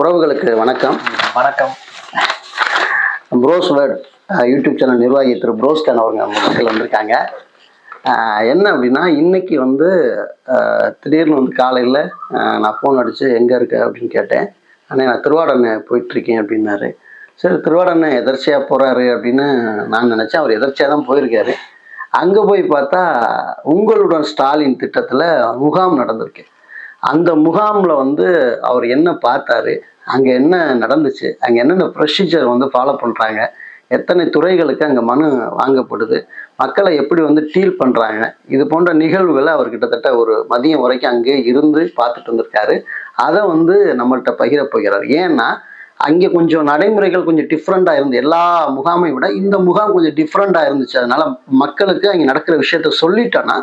உறவுகளுக்கு வணக்கம். வணக்கம். ப்ரோஸ் வேர்ட் யூடியூப் சேனல் நிர்வாகி திரு ப்ரோஸ்கான் அவங்க மக்கள் வந்திருக்காங்க. என்ன அப்படின்னா இன்னைக்கு வந்து திடீர்னு வந்து காலையில் நான் ஃபோன் அடித்து எங்கே இருக்க? அப்படின்னு கேட்டேன். அண்ணே நான் திருவாடனை போயிட்டுருக்கேன் அப்படின்னாரு. சரி திருவாடனை எதர்ச்சியாக போகிறாரு அப்படின்னு நான் நினச்சேன். அவர் எதர்ச்சியாக தான் போயிருக்காரு. அங்கே போய் பார்த்தா உங்களுடன் ஸ்டாலின் திட்டத்தில் முகாம் நடந்திருக்கு. அந்த முகாமில் வந்து அவர் என்ன பார்த்தாரு அங்கே என்ன நடந்துச்சு அங்கே என்னென்ன ப்ரொசீஜர் வந்து ஃபாலோ பண்ணுறாங்க எத்தனை துறைகளுக்கு அங்கே மனு வாங்கப்படுது மக்களை எப்படி வந்து டீல் பண்ணுறாங்க இது போன்ற நிகழ்வுகளை அவர் கிட்டத்தட்ட ஒரு மதியம் வரைக்கும் அங்கே இருந்து பார்த்துட்டு வந்திருக்காரு. அதை வந்து நம்மள்கிட்ட பகிர போகிறார். ஏன்னா அங்கே கொஞ்சம் நடைமுறைகள் கொஞ்சம் டிஃப்ரெண்ட்டாக இருந்து எல்லா முகாமை விட இந்த முகாம் கொஞ்சம் டிஃப்ரெண்ட்டாக இருந்துச்சு. அதனால மக்களுக்கு அங்கே நடக்கிற விஷயத்த சொல்லிட்டோன்னா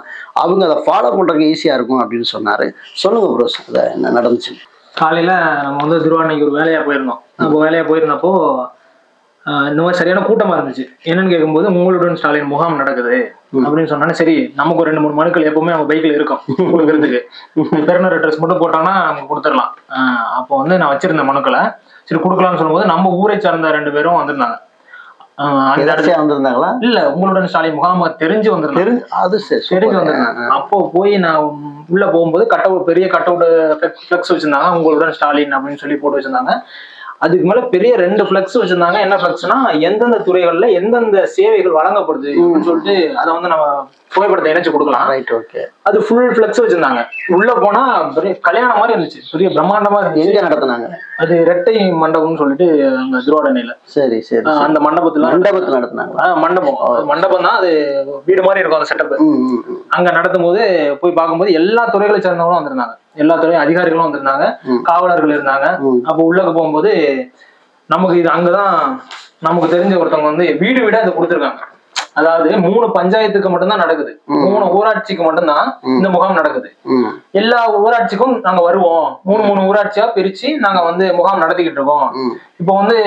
அவங்க அதை ஃபாலோ பண்ணுறதுக்கு ஈஸியாக இருக்கும் அப்படின்னு சொன்னார். சொல்லுங்க ப்ரோஸ் அதை என்ன நடந்துச்சு? காலையில நம்ம வந்து திருவாரணைக்கு ஒரு வேலையா போயிருந்தோம். அப்போ வேலையா போயிருந்தப்போ இந்த மாதிரி சரியான கூட்டமா இருந்துச்சு. என்னன்னு கேட்கும்போது உங்களுடன் ஸ்டாலின் முகாம் நடக்குது அப்படின்னு சொன்னானே சரி நமக்கு ஒரு ரெண்டு மூணு மனுக்கள் எப்பவுமே அவங்க பைக்ல இருக்கும் கொடுக்கறதுக்கு. பெருனர் அட்ரஸ் மட்டும் போட்டாங்கன்னா நம்ம கொடுத்துடலாம். அப்போ வந்து நான் வச்சிருந்த மனுக்களை சரி கொடுக்கலாம்னு சொல்லும்போது நம்ம ஊரை சார்ந்த ரெண்டு பேரும் வந்திருந்தாங்க. வந்திருந்தாங்களா? இல்ல உங்களுடன் ஸ்டாலின் முகாம் தெரிஞ்சு வந்திருந்தாங்க. அது சரி தெரிஞ்சு. வந்திருந்தாங்க. அப்போ போய் நான் உள்ள போகும்போது கட் அவுட் பெரிய கட் அவுட் ஃபிளெக்ஸ் வச்சிருந்தாங்க. உங்களுடன் ஸ்டாலின் அப்படின்னு சொல்லி போட்டு வச்சிருந்தாங்க. அதுக்கு மேல பெரிய ரெண்டு ஃபிளெக்ஸ் வச்சிருந்தாங்க. என்ன ஃபிளெக்ஸ்னா எந்தெந்த துறைகள்ல எந்தெந்த சேவைகள் வழங்கப்படுது சொல்லிட்டு அதை வந்து நம்ம புகைப்படத்தை இணைச்சு கொடுக்கலாம். ரைட் ஓகே அது ஃபுல் ஃபிளெக்ஸ் வச்சிருந்தாங்க. உள்ள போனா பெரிய கல்யாணம் மாதிரி இருந்துச்சு. பெரிய பிரம்மாண்டமா இருந்துச்சு. எங்கே நடத்துனாங்க? அது ரெட்டை மண்டபம்னு சொல்லிட்டு அங்க திருவாடனையில. சரி சரி அந்த மண்டபத்துல. மண்டபத்தில் நடத்துனாங்களா? ஆஹ் மண்டபம். மண்டபம் தான். அது வீடு மாதிரி இருக்கும் அந்த செட்டப் அங்க நடத்தும் போது போய் பார்க்கும்போது எல்லா துறைகளை சேர்ந்தவங்களும் வந்திருந்தாங்க. எல்லா துறை அதிகாரிகளும் வந்திருந்தாங்க. காவலர்கள் இருந்தாங்க. அப்போ உள்ளக்க போகும்போது நமக்கு இது அங்கதான் நமக்கு தெரிஞ்ச ஒருத்தவங்க வந்து வீடு வீடா அதை கொடுத்துருக்காங்க. அதாவது மூணு பஞ்சாயத்துக்கு மட்டும்தான் நடக்குது. மூணு ஊராட்சிக்கு மட்டும்தான் இந்த முகாம் நடக்குது. எல்லா ஊராட்சிக்கும் நாங்க வருவோம். மூணு மூணு ஊராட்சியா பிரிச்சு நாங்க வந்து முகாம் நடத்திக்கிட்டு இருக்கோம். இப்போ வந்து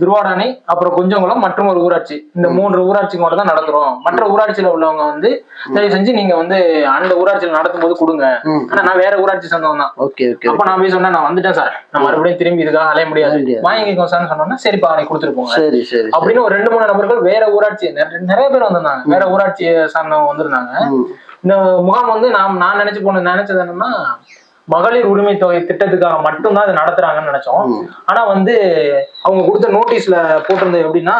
திருவாடானை அப்புறம் கொஞ்சங்குளம் மற்றும் ஒரு ஊராட்சி. இந்த மூன்று ஊராட்சிக்கு மட்டும் தான் நடத்துறோம். மற்ற ஊராட்சியில உள்ளவங்க வந்து தயவு செஞ்சு நீங்க வந்து அந்த ஊராட்சியில நடத்தும் போது கொடுங்க ஆனா நான் வேற ஊராட்சி சொந்தம் தான். ஓகே ஓகே அப்ப நான் போய் சொன்னேன் நான் வந்துட்டேன் சார். நான் மறுபடியும் திரும்பி இதுக்காக அலைய முடியாது. வாங்கிக்கோ சார்னு சொன்னோன்னா சரிப்பா நீ கொடுத்துட்டு போங்க. சரி சரி அப்படின்னு ஒரு ரெண்டு மூணு நபர்கள் வேற ஊராட்சி நிறைய பேர் வந்திருந்தாங்க. வேற ஊராட்சியை சார்ந்தவங்க வந்திருந்தாங்க. இந்த முகாம் வந்து நான் நான் நினைச்சு போன நினைச்சது என்னன்னா மகளிர் உரிமை தொகை திட்டத்துக்காக மட்டும்தான் இது நடத்துறாங்கன்னு நினைச்சோம். ஆனா வந்து அவங்க கொடுத்த நோட்டீஸ்ல போட்டிருந்தது எப்படின்னா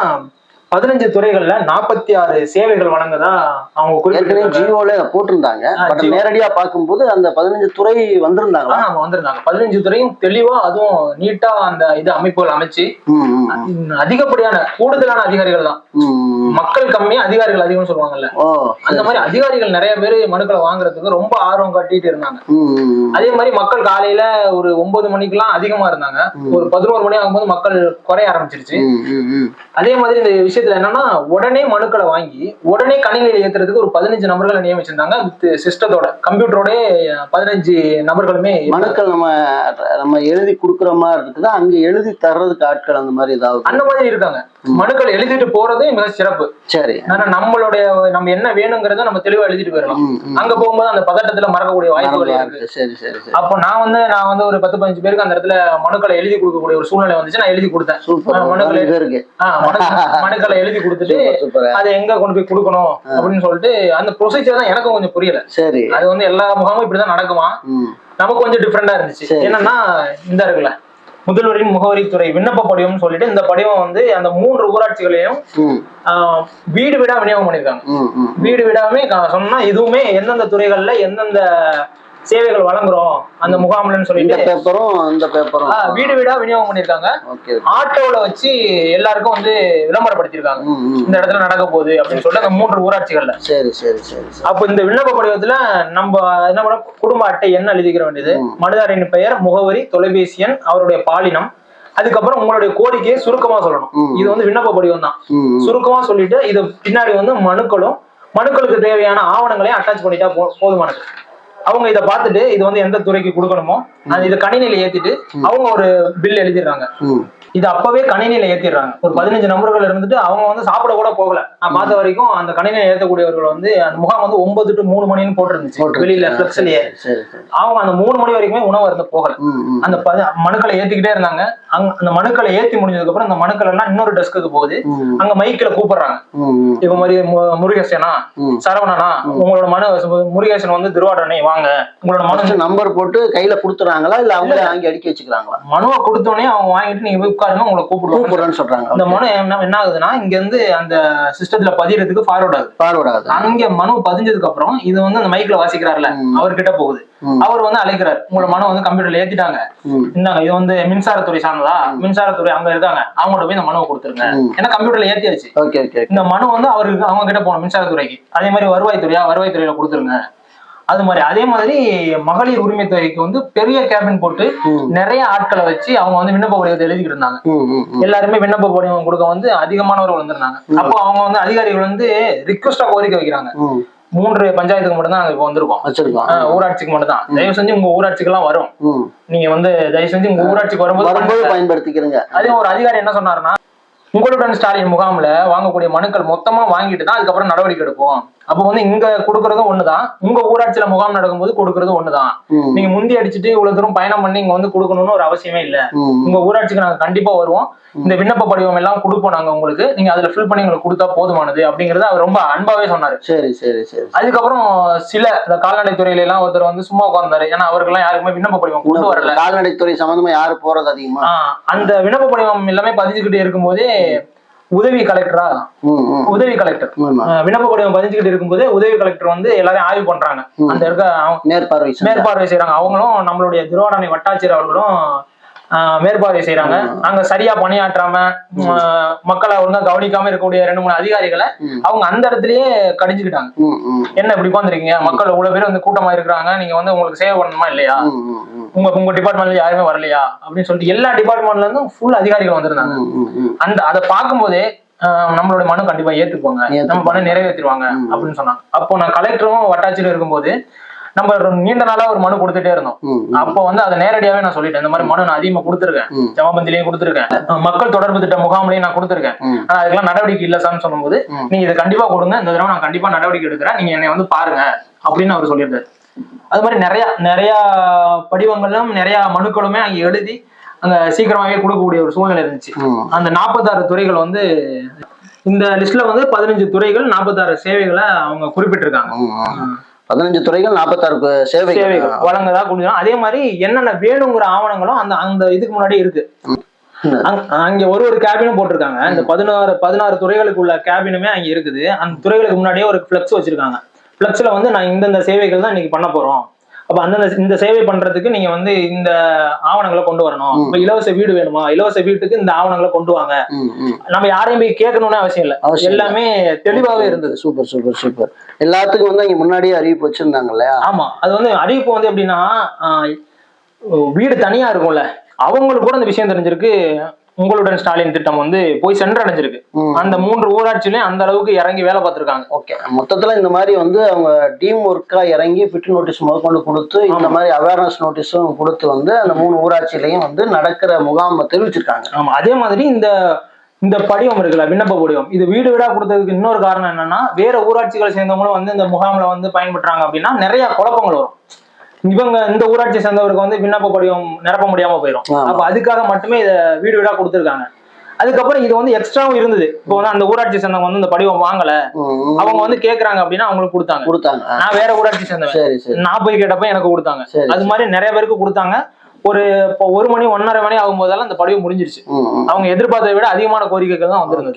பதினஞ்சு துறைகள்ல நாற்பத்தி ஆறு சேவைகள் வழங்குதா அவங்க குறிப்பிட்டு ஜியோல போட்டிருந்தாங்க. பட். நேரடியா பார்க்கும்போது அந்த பதினஞ்சு துறை வந்திருந்தாங்களா? அவங்க வந்திருந்தாங்க. பதினஞ்சு துறையும் தெளிவா அதுவும் நீட்டா அந்த இது அமைப்புகள் அமைச்சு அதிகப்படியான கூடுதலான அதிகாரிகள் தான். மக்கள் கம்மி அதிகாரிகள் அதிகம்னு சொல்லுவாங்கல்ல. அந்த மாதிரி அதிகாரிகள் நிறைய பேர் மனுக்களை வாங்குறதுக்கு ரொம்ப ஆர்வம் காட்டிட்டு இருந்தாங்க. அதே மாதிரி மக்கள் காலையில ஒரு ஒன்பது மணிக்கெல்லாம் அதிகமா இருந்தாங்க. ஒரு பதினோரு மணி ஆகும்போது மக்கள் குறைய ஆரம்பிச்சிருச்சு. அதே மாதிரி இந்த விஷயத்துல என்னன்னா உடனே மனுக்களை வாங்கி உடனே கணினியில் ஏத்துறதுக்கு ஒரு பதினஞ்சு நபர்களை நியமிச்சிருந்தாங்க. வித் சிஸ்டத்தோட கம்ப்யூட்டரோட பதினஞ்சு நபர்களுமே மனுக்கள் நம்ம நம்ம எழுதி கொடுக்குற மாதிரி இருக்குதா? அங்க எழுதி தர்றதுக்கு ஆட்கள் அந்த மாதிரி ஏதாவது அந்த மாதிரி இருக்காங்க. மனுக்கள் எழுதிட்டு போறது மிக சிறப்பு. சரி. ஆனா நம்மளுடைய நம்ம என்ன வேணுங்கிறத நம்ம தெளிவா எழுதிட்டு போயிடலாம். அங்க போகும்போது அந்த பதட்டத்துல மறக்கக்கூடிய வாய்ப்புகள் இருக்கு. சரி சரி அப்போ நான் வந்து நான் வந்து ஒரு பத்து பதினஞ்சு பேருக்கு அந்த இடத்துல மனுக்களை எழுதி கொடுக்கக்கூடிய ஒரு சூழ்நிலை வந்துச்சு நான் எழுதி கொடுத்தேன். மனுக்களை இருக்கு ஆ, மனுக்களை எழுதி கொடுத்துட்டு அதை எங்க கொண்டு போய் கொடுக்கணும் அப்படின்னு சொல்லிட்டு அந்த ப்ரொசீஜர் தான் எனக்கும் கொஞ்சம் புரியல. சரி. அது வந்து எல்லா முகாமும் இப்படிதான் நடக்குமா? நமக்கு கொஞ்சம் டிஃப்ரெண்டா இருந்துச்சு. என்னன்னா இந்த இருக்குல்ல முதல்வரின் முகவரித்துறை விண்ணப்ப படிவம்னு சொல்லிட்டு இந்த படிவம் வந்து அந்த மூன்று ஊராட்சிகளையும் வீடு வீடா விநியோகம் பண்ணிருக்காங்க. வீடு வீடாமே கா- சொன்னா இதுவுமே எந்தெந்த துறைகள்ல எந்தெந்த சேவைகள் வழங்குறோம் அந்த முகாம்லன்னு சொல்லிட்டு பேப்பரும் இந்த பேப்பரும் வீடு வீடா விநியோகம் பண்ணிருக்காங்க ஆட்டோல வச்சு எல்லாருக்கும் வந்து விளம்பரப்படுத்திருக்காங்க இந்த இடத்துல நடக்க போகுது அப்படின்னு சொல்லிட்டு அந்த மூன்று ஊராட்சிகள்ல. சரி சரி சரி அப்ப இந்த விண்ணப்ப படிவத்துல நம்ம என்ன பண்ண குடும்ப அட்டை என்ன எழுதிக்கிற வேண்டியது. மனிதரின் பெயர் முகவரி தொலைபேசி எண் அவருடைய பாலினம். அதுக்கப்புறம் உங்களுடைய கோரிக்கையை சுருக்கமா சொல்லணும். இது வந்து விண்ணப்ப படிவம் தான். சுருக்கமா சொல்லிட்டு இது பின்னாடி வந்து மனுக்களும் மனுக்களுக்கு தேவையான ஆவணங்களையும் அட்டாச் பண்ணிட்டா போதுமானது. அவங்க இதை பார்த்துட்டு இது வந்து எந்த துறைக்கு கொடுக்கணுமோ அது இதை கணினியில ஏத்திட்டு அவங்க ஒரு பில் எழுதிடுறாங்க. இது அப்பவே கணினியில ஏத்திடுறாங்க. ஒரு பதினஞ்சு நபர்கள் இருந்துட்டு அவங்க வந்து சாப்பிட கூட போகல. நான் பார்த்த வரைக்கும் அந்த கணினியில ஏத்தக்கூடியவர்கள் வந்து அந்த முகாம் வந்து ஒன்பது டு மூணு மணின்னு போட்டிருந்துச்சு. போட்டு வெளியில பிளக்ஸ்லயே அவங்க அந்த மூணு மணி வரைக்குமே உணவு இருந்து போகல. அந்த மனுக்களை ஏத்திக்கிட்டே இருந்தாங்க. அங்க அந்த மனுக்களை ஏத்தி முடிஞ்சதுக்கு அப்புறம் அந்த மனுக்கள் எல்லாம் இன்னொரு டெஸ்க்குக்கு போகுது. அங்க மைக்கில் கூப்பிடுறாங்க. இப்ப மாதிரி முருகேசனா. சரவணனா உங்களோட மனு முருகேசன் வந்து திருவாடனை வாங்க. உங்களோட மனு நம்பர் போட்டு கையில கொடுத்துறாங்களா? இல்ல அவங்களே வாங்கி அடிக்க வச்சுக்கிறாங்களா? மனுவை கொடுத்தோடனே அவங்க வாங்கிட்டு நீங்க போய் உட்காருங்க உங்களை கூப்பிடுறேன்னு சொல்றாங்க. இந்த மனு என்ன என்ன ஆகுதுன்னா இங்க இருந்து அந்த சிஸ்டத்துல பதியறதுக்கு ஃபார்வர்ட் ஆகுது. ஃபார்வர்ட் ஆகுது. அங்க மனு பதிஞ்சதுக்கு அப்புறம் இது வந்து அந்த மைக்ல வாசிக்கிறாருல. அவர்கிட்ட போகுது. அவர் வந்து அழைக்கிறார் உங்களோட மனு வந்து கம்ப்யூட்டர்ல ஏத்திட்டாங்க. இந்தாங்க இது வந்து மின்சாரத்துறை சார்ந்ததா? மின்சாரத்துறை அங்க இருக்காங்க அவங்கள்ட்ட போய் இந்த மனுவை கொடுத்துருங்க. ஏன்னா கம்ப்யூட்டர்ல ஏத்தியாச்சு. ஓகே ஓகே இந்த மனு வந்து அவருக்கு அவங்க கிட்ட போகணும் மின்சாரத்துறைக்கு. அதே மாதிரி வருவாய்த்துறையா வருவாய்த்துறையில கொடுத்துருங்க. அது மாதிரி. அதே மாதிரி மகளிர் உரிமை தொகைக்கு வந்து பெரிய கேபின் போட்டு. நிறைய ஆட்களை வச்சு அவங்க வந்து விண்ணப்ப படிவத்தை எழுதிக்கிட்டு இருந்தாங்க. எல்லாருமே விண்ணப்ப படிவம் கொடுக்க வந்து அதிகமானவர்கள் வந்திருந்தாங்க. அப்போ அவங்க வந்து அதிகாரிகள் வந்து ரிக்வஸ்டா கோரிக்கை வைக்கிறாங்க. மூன்று பஞ்சாயத்துக்கு மட்டும் தான் நாங்க இப்போ வந்திருக்கோம். ஊராட்சிக்கு மட்டும் தான் தயவு செஞ்சு உங்க ஊராட்சிக்கு எல்லாம் வரும். நீங்க வந்து தயவு செஞ்சு உங்க ஊராட்சிக்கு வரும்போது. பயன்படுத்திக்கிறங்க. அதே ஒரு அதிகாரி என்ன சொன்னாருன்னா உங்களுடன் ஸ்டாலின் முகாம்ல வாங்கக்கூடிய மனுக்கள் மொத்தமா வாங்கிட்டு தான் அதுக்கப்புறம் நடவடிக்கை எடுப்போம். அப்போ வந்து இங்க கொடுக்கறதும் ஒண்ணுதான். உங்க ஊராட்சியில முகாம் நடக்கும்போது கொடுக்கறதும் ஒண்ணுதான். நீங்க முந்தி அடிச்சுட்டு இவ்வளவு தூரம் பயணம் பண்ணி இங்க வந்து கொடுக்கணும்னு ஒரு அவசியமே இல்ல. உங்க ஊராட்சிக்கு நாங்க கண்டிப்பா வருவோம். இந்த விண்ணப்ப படிவம் எல்லாம் கொடுப்போம் நாங்க உங்களுக்கு. நீங்க அதுல ஃபில் பண்ணி உங்களுக்கு கொடுத்தா போதுமானது அப்படிங்கறத அவர் ரொம்ப அன்பாவே சொன்னாரு. சரி சரி சரி. அதுக்கப்புறம் சில இந்த கால்நடை துறையில எல்லாம் ஒருத்தர் வந்து சும்மா உட்கார்ந்தாரு. ஏன்னா அவருக்கெல்லாம் யாருக்குமே விண்ணப்ப படிவம் கொண்டு வரல. கால்நடைத்துறை சம்பந்தமா யாரு போறது அதிகமா? அந்த விண்ணப்ப படிவம் எல்லாமே பதிஞ்சுக்கிட்டு இருக்கும்போதே உதவி கலெக்டரா. உதவி கலெக்டர் விண்ணப்ப படிவம் பதிஞ்சுக்கிட்டு இருக்கும்போதே உதவி கலெக்டர் வந்து எல்லாரையும் ஆய்வு பண்றாங்க. அந்த இருக்க மேற்பார்வை. மேற்பார்வை செய்றாங்க அவங்களும் நம்மளுடைய திருவாடானை வட்டாட்சியர் அவர்களும் மேற்பார்வை செய்றாங்க அங்க சரியா பணியாற்றாம மக்களை ஒழுங்கா கவனிக்காம இருக்கக்கூடிய ரெண்டு மூணு அதிகாரிகளை. அவங்க அந்த இடத்துலயே கடிஞ்சுக்கிட்டாங்க. என்ன இப்படி உட்காந்துருக்கீங்க மக்கள் இவ்வளவு பேர் வந்து கூட்டமா இருக்கிறாங்க நீங்க வந்து உங்களுக்கு சேவை பண்ணணுமா இல்லையா. உங்க உங்க டிபார்ட்மெண்ட்ல யாருமே வரலையா அப்படின்னு சொல்லிட்டு எல்லா டிபார்ட்மெண்ட்ல இருந்தும் ஃபுல் அதிகாரிகள் வந்திருந்தாங்க. அந்த அதை பார்க்கும்போதே நம்மளோட மனு கண்டிப்பா ஏத்துக்குவாங்க. நம்ம மனு நிறைவேற்றிடுவாங்க. அப்படின்னு சொன்னாங்க அப்போ நான் கலெக்டரும் வட்டாட்சியரும் இருக்கும்போது நம்ம நீண்ட நாளா ஒரு மனு கொடுத்துட்டே இருந்தோம். அப்போ வந்து அதை நேரடியாவே நான் சொல்லிட்டேன் இந்த மாதிரி மனு நான் அதிகமா கொடுத்துருக்கேன். ஜமாபந்திலையும் கொடுத்துருக்கேன் மக்கள் தொடர்பு திட்ட முகாம்லையும் நான் கொடுத்துருக்கேன். ஆனா அதுக்கெல்லாம் நடவடிக்கை இல்ல சார்னு சொல்லும்போது. நீங்க இதை கண்டிப்பா கொடுங்க இந்த தடவை நான் கண்டிப்பா நடவடிக்கை எடுக்கிறேன் நீங்க என்னை வந்து பாருங்க அப்படின்னு அவர் சொல்லியிருந்தாரு அது மாதிரி நிறைய நிறைய படிவங்களும் நிறைய மனுக்களுமே அங்க எழுதி அங்க சீக்கிரமாவே கொடுக்கக்கூடிய ஒரு சூழ்நிலை இருந்துச்சு. அந்த நாற்பத்தாறு துறைகள் வந்து இந்த லிஸ்ட்ல வந்து பதினஞ்சு துறைகள் நாற்பத்தாறு சேவைகளை அவங்க குறிப்பிட்டிருக்காங்க. பதினஞ்சு துறைகள் நாற்பத்தாறு சேவைகள். சேவைகள் வழங்குதா கொடுக்கலாம் அதே மாதிரி என்னென்ன வேணுங்கிற ஆவணங்களும் அந்த அந்த இதுக்கு முன்னாடி இருக்கு. அங்க- ஒரு ஒரு கேபினும் போட்டிருக்காங்க. இந்த பதினாறு பதினாறு துறைகளுக்குள்ள கேபினுமே அங்க இருக்குது. அந்த துறைகளுக்கு முன்னாடியே ஒரு ஃபிளெக்ஸ் வச்சிருக்காங்க. ஃபிளெக்ஸ்ல வந்து நான் இந்தந்த சேவைகள் தான் இன்னைக்கு பண்ண போறோம். அப்ப அந்தந்த இந்த சேவை பண்றதுக்கு நீங்க வந்து இந்த ஆவணங்களை கொண்டு வரணும். இப்ப இலவச வீடு வேணுமா? இலவச வீட்டுக்கு இந்த ஆவணங்களை கொண்டு வாங்க. நம்ம யாரையும் போய் கேட்கணும்னு அவசியம் இல்ல. எல்லாமே தெளிவாவே இருந்தது. Super super super. எல்லாத்துக்கும் வந்து அங்க முன்னாடியே அறிவிப்பு வச்சிருந்தாங்க இல்லையா ஆமா. அது வந்து அறிவிப்பு வந்து எப்படின்னா வீடு தனியா இருக்கும்ல. அவங்களுக்கு கூட அந்த விஷயம் தெரிஞ்சிருக்கு. உங்களுடன் ஸ்டாலின் திட்டம் வந்து போய் சென்றடைஞ்சிருக்கு. அந்த மூன்று ஊராட்சியிலையும் அந்த அளவுக்கு இறங்கி வேலை பார்த்திருக்காங்க. ஓகே. மொத்தத்துல இந்த மாதிரி வந்து அவங்க டீம் ஒர்க்கா இறங்கி ஃபிட் நோட்டீஸ் முதற்கொண்டு கொடுத்து இந்த. மாதிரி அவேர்னஸ் நோட்டீஸும் கொடுத்து வந்து அந்த மூணு ஊராட்சியிலையும் வந்து நடக்கிற முகாம் தெரிவிச்சிருக்காங்க. ஆமா. அதே மாதிரி இந்த இந்த படிவம் இருக்குல்ல விண்ணப்ப படிவம். இது வீடு வீடா கொடுத்ததுக்கு இன்னொரு காரணம் என்னன்னா வேற ஊராட்சிகளை சேர்ந்தவங்களும் வந்து இந்த முகாம்ல வந்து பயன்படுறாங்க அப்படின்னா நிறைய குழப்பங்கள் வரும். இவங்க இந்த ஊராட்சி சேர்ந்தவருக்கு வந்து விண்ணப்ப படிவம் நிரப்ப முடியாம போயிடும். அப்ப அதுக்காக மட்டுமே இதை வீடு வீடா கொடுத்துருக்காங்க. அதுக்கப்புறம் இது வந்து எக்ஸ்ட்ராவும் இருந்தது. இப்போ வந்து அந்த ஊராட்சி சேர்ந்தவங்க வந்து இந்த படிவம் வாங்கல. அவங்க வந்து கேக்குறாங்க அப்படின்னா அவங்களுக்கு கொடுத்தாங்க. கொடுத்தாங்க. நான் வேற ஊராட்சி சேர்ந்தவன். சரி சரி. நான் போய் கேட்டப்ப எனக்கு கொடுத்தாங்க. அது மாதிரி நிறைய பேருக்கு கொடுத்தாங்க. ஒரு இப்போ ஒரு மணி ஒன்னரை மணி ஆகும்போதெல்லாம் அந்த படிவம் முடிஞ்சிருச்சு. அவங்க எதிர்பார்த்ததை விட அதிகமான கோரிக்கைகள் தான் வந்திருந்தது.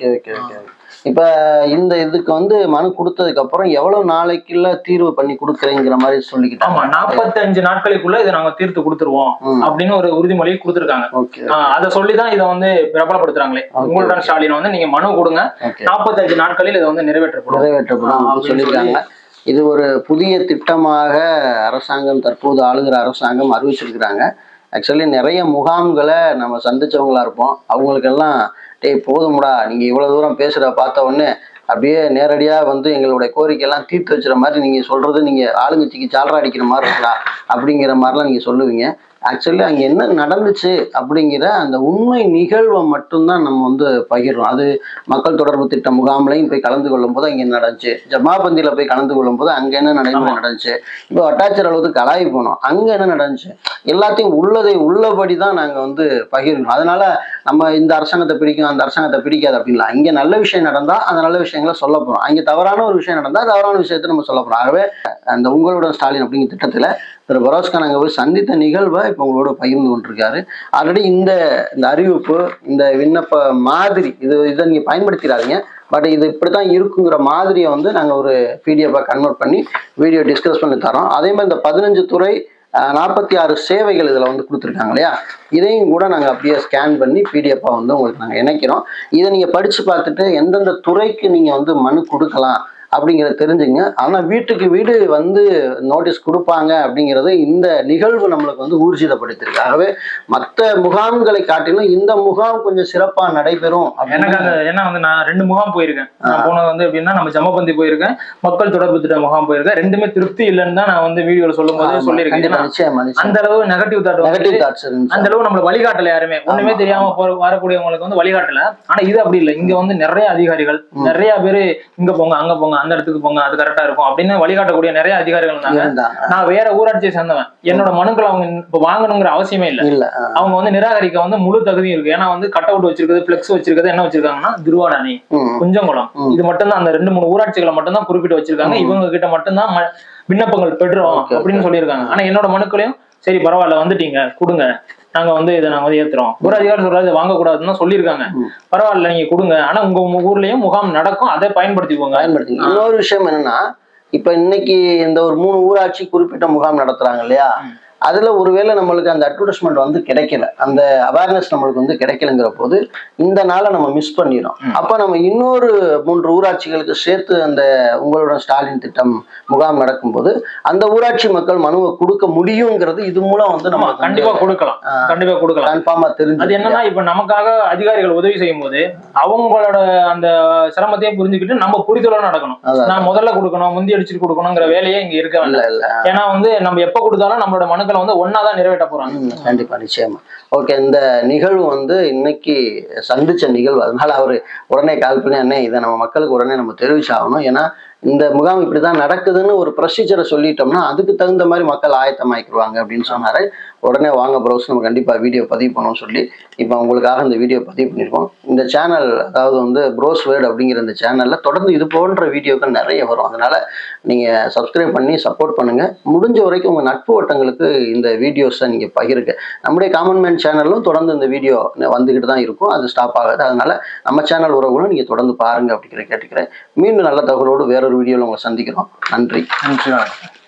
இப்ப இந்த இதுக்கு வந்து மனு கொடுத்ததுக்கு அப்புறம் எவ்வளவு நாளைக்குள்ள தீர்வு பண்ணி கொடுக்குறேங்கிற மாதிரி ஆமா சொல்லிக்கிட்டாங்க நாற்பத்தஞ்சு நாட்களுக்குள்ள இதை நாங்க தீர்த்து கொடுத்துருவோம். அப்படின்னு ஒரு உறுதிமொழியை கொடுத்துருக்காங்க. அதை சொல்லிதான் இதை வந்து பிரபலப்படுத்துறாங்களே. உங்களுடன் ஸ்டாலின் வந்து நீங்க மனு கொடுங்க. நாற்பத்தஞ்சு நாட்களில் இதை வந்து நிறைவேற்றப்படும். நிறைவேற்றப்படும் சொல்லியிருக்காங்க. இது ஒரு புதிய திட்டமாக அரசாங்கம் தற்போது ஆளுகிற அரசாங்கம் அறிவிச்சிருக்கிறாங்க. ஆக்சுவலி நிறைய முகாம்களை நம்ம சந்திச்சவங்களா இருப்போம். அவங்களுக்கெல்லாம் டேய் போதும்டா நீங்கள் இவ்வளோ தூரம் பேசுகிற பார்த்த உடனே அப்படியே நேரடியாக வந்து எங்களுடைய கோரிக்கையெல்லாம் தீர்த்து வச்சுற மாதிரி நீங்கள் சொல்கிறது நீங்கள் ஆளுங்கட்சிக்கு சால்ரா அடிக்கிற மாதிரி இருக்கா? அப்படிங்கிற மாதிரிலாம் நீங்கள் சொல்லுவீங்க. ஆக்சுவலி அங்கே என்ன நடந்துச்சு அப்படிங்கிற அந்த உண்மை நிகழ்வை மட்டும்தான் நம்ம வந்து பகிர்றோம். அது மக்கள் தொடர்பு திட்ட முகாம்லையும் போய் கலந்து கொள்ளும் போது அங்கே நடந்துச்சு? ஜமாபந்தியில் போய் கலந்து கொள்ளும் போது அங்கே என்ன நடைமுறை நடந்துச்சு? இப்போ வட்டாட்சியர் அளவுக்கு கலாய் போனோம். அங்கே என்ன நடந்துச்சு? எல்லாத்தையும் உள்ளதை உள்ளபடி தான் நாங்கள் வந்து பகிர்றோம் அதனால நம்ம இந்த அரசாங்கத்தை பிடிக்கும் அந்த அரசாங்கத்தை பிடிக்காது அப்படின்லாம். இங்கே நல்ல விஷயம் நடந்தால் அந்த நல்ல விஷயங்களை சொல்ல போகிறோம் அங்கே தவறான ஒரு விஷயம் நடந்தால் தவறான விஷயத்தை நம்ம சொல்ல போகிறோம் ஆகவே அந்த உங்களுடன் ஸ்டாலின் அப்படிங்கிற திட்டத்தில் திரு பரோஸ்கான் அங்கே போய் சந்தித்த நிகழ்வை இப்போ உங்களோட பகிர்ந்து கொண்டிருக்காரு. ஆல்ரெடி இந்த இந்த அறிவிப்பு இந்த விண்ணப்ப மாதிரி இது இதை நீங்கள் பயன்படுத்திடாதீங்க. பட் இது இப்படி தான் இருக்குங்கிற மாதிரியை வந்து நாங்கள் ஒரு பிடிஎஃபாக கன்வெர்ட் பண்ணி வீடியோ டிஸ்கஸ் பண்ணி தரோம் அதே மாதிரி இந்த பதினஞ்சு துறை நாற்பத்தி ஆறு சேவைகள் இதில் வந்து கொடுத்துருக்காங்க இல்லையா? இதையும் கூட நாங்கள் அப்படியே ஸ்கேன் பண்ணி பிடிஎஃபாக வந்து உங்களுக்கு நாங்கள் இணைக்கிறோம். இதை நீங்கள் படித்து பார்த்துட்டு எந்தெந்த துறைக்கு நீங்கள் வந்து மனு கொடுக்கலாம் அப்படிங்கிறத தெரிஞ்சுங்க. ஆனால் வீட்டுக்கு வீடு வந்து நோட்டீஸ் கொடுப்பாங்க அப்படிங்கிறது இந்த நிகழ்வு நம்மளுக்கு வந்து ஊர்ஜிதப்படுத்திருக்கு ஆகவே மற்ற முகாம்களை காட்டிலும் இந்த முகாம் கொஞ்சம் சிறப்பாக நடைபெறும் எனக்கு அந்த ஏன்னா வந்து நான் ரெண்டு முகாம் போயிருக்கேன். நான் போனது வந்து எப்படின்னா நம்ம ஜமபந்தி போயிருக்கேன். மக்கள் தொடர்பு திட்ட முகாம் போயிருக்கேன். ரெண்டுமே திருப்தி இல்லைன்னு தான் நான் வந்து வீடியோல சொல்லும் போது சொல்லியிருக்கேன். அந்த அளவு நெகட்டிவ் தாட் நெகட்டிவ் தாட்ஸ் அந்த அளவு நம்மள வழிகாட்டல யாருமே. ஒண்ணுமே தெரியாம வரக்கூடியவங்களுக்கு வந்து வழிகாட்டல. ஆனா இது அப்படி இல்லை. இங்க வந்து நிறைய அதிகாரிகள். நிறைய பேரு இங்க போங்க அங்க போங்க அந்த இடத்துக்கு போங்க அது கரெக்டா இருக்கும் அப்படின்னு வழிகாட்டக்கூடிய நிறைய அதிகாரிகள் நான் வேற ஊராட்சியை சேர்ந்தவன். என்னோட மனுக்களை அவங்க இப்ப வாங்கணுங்கிற அவசியமே இல்ல. இல்ல. அவங்க வந்து நிராகரிக்க வந்து முழு தகுதியும் இருக்கு. ஏன்னா வந்து கட் அவுட் வச்சிருக்கிறது பிளெக்ஸ் வச்சிருக்கிறது என்ன வச்சிருக்காங்கன்னா திருவாடானி குஞ்சங்குளம். இது மட்டும்தான் அந்த ரெண்டு மூணு ஊராட்சிகளை மட்டும்தான் குறிப்பிட்டு வச்சிருக்காங்க. இவங்க கிட்ட மட்டும்தான் விண்ணப்பங்கள் பெற்றோம் அப்படின்னு. சொல்லியிருக்காங்க. ஆனா என்னோட மனுக்களையும் சரி பரவாயில்ல வந்துட்டீங்க கொடுங்க. நாங்க வந்து இதை நாங்க வந்து ஏத்துறோம். ஒரு அதிகாரி சொல்றாரு வாங்க கூடாதுன்னு தான் சொல்லியிருக்காங்க. பரவாயில்ல நீங்க கொடுங்க. ஆனா உங்க ஊர்லயும் முகாம் நடக்கும் அதை பயன்படுத்திக்கோங்க. பயன்படுத்தி இன்னொரு விஷயம் என்னன்னா இப்ப இன்னைக்கு இந்த ஒரு மூணு ஊராட்சி குறிப்பிட்ட முகாம் நடத்துறாங்க இல்லையா. அதுல ஒருவேளை நம்மளுக்கு அந்த அட்வர்டைஸ்மெண்ட் வந்து கிடைக்கல. அந்த அவேர்னஸ் நம்மளுக்கு வந்து கிடைக்கலங்கிற போது இந்த நாளை நம்ம மிஸ் பண்ணிடும். அப்ப நம்ம இன்னொரு மூன்று ஊராட்சிகளுக்கு சேர்த்து அந்த உங்களோட ஸ்டாலின் திட்டம் முகாம் நடக்கும்போது அந்த ஊராட்சி மக்கள் மனுவை கொடுக்க முடியுங்கிறது இது மூலம் வந்து நம்ம கண்டிப்பா கொடுக்கலாம். கண்டிப்பா கொடுக்கலாம். கன்ஃபார்மா தெரிஞ்சு அது என்னன்னா இப்ப நமக்காக அதிகாரிகள் உதவி செய்யும் போது அவங்களோட அந்த சிரமத்தையே புரிஞ்சுக்கிட்டு நம்ம புரிதலோட நடக்கணும். நான் முதல்ல கொடுக்கணும் முந்தி அடிச்சுட்டு கொடுக்கணுங்கிற வேலையே இங்க இருக்க இல்ல ஏன்னா வந்து நம்ம எப்ப கொடுத்தாலும் நம்மளோட மனுக்களை வந்து ஒன்னாதான் நிறைவேற்ற போறாங்க. கண்டிப்பா நிச்சயமா. ஓகே இந்த நிகழ்வு வந்து இன்னைக்கு சந்திச்ச நிகழ்வு. அதனால அவரு உடனே கால் பண்ணி அண்ணே இதை நம்ம மக்களுக்கு உடனே நம்ம தெரிவிச்சாகணும். ஏன்னா இந்த முகாம் இப்படிதான் நடக்குதுன்னு ஒரு ப்ரொசீஜரை சொல்லிட்டோம்னா அதுக்கு தகுந்த மாதிரி மக்கள் ஆயத்தம் ஆயத்தமாக்கிடுவாங்க அப்படின்னு சொன்னாரு. உடனே வாங்க ப்ரௌஸ் நம்ம கண்டிப்பா வீடியோ பதிவு பண்ணோம்னு சொல்லி இப்போ உங்களுக்காக இந்த வீடியோ பதிவு பண்ணியிருக்கோம். இந்த சேனல் அதாவது வந்து ப்ரோஸ் வேர்டு அப்படிங்கிற இந்த சேனல்ல தொடர்ந்து இது போன்ற வீடியோக்கள் நிறைய வரும். அதனால நீங்க சப்ஸ்கிரைப் பண்ணி சப்போர்ட் பண்ணுங்க. முடிஞ்ச வரைக்கும் உங்க நட்பு வட்டங்களுக்கு இந்த வீடியோஸை நீங்க பகிருங்க. நம்முடைய காமன் மேன் சேனலும் தொடர்ந்து இந்த வீடியோ வந்துகிட்டு தான் இருக்கும். அது ஸ்டாப் ஆகாது. அதனால நம்ம சேனல் உறவுகளும் நீங்க தொடர்ந்து பாருங்க அப்படிங்கிற கேட்டுக்கிறேன். மீண்டும் நல்ல தகவலோடு ஒரு வீடியோவில் உங்களை சந்திக்கிறோம். நன்றி. நன்றி. வணக்கம்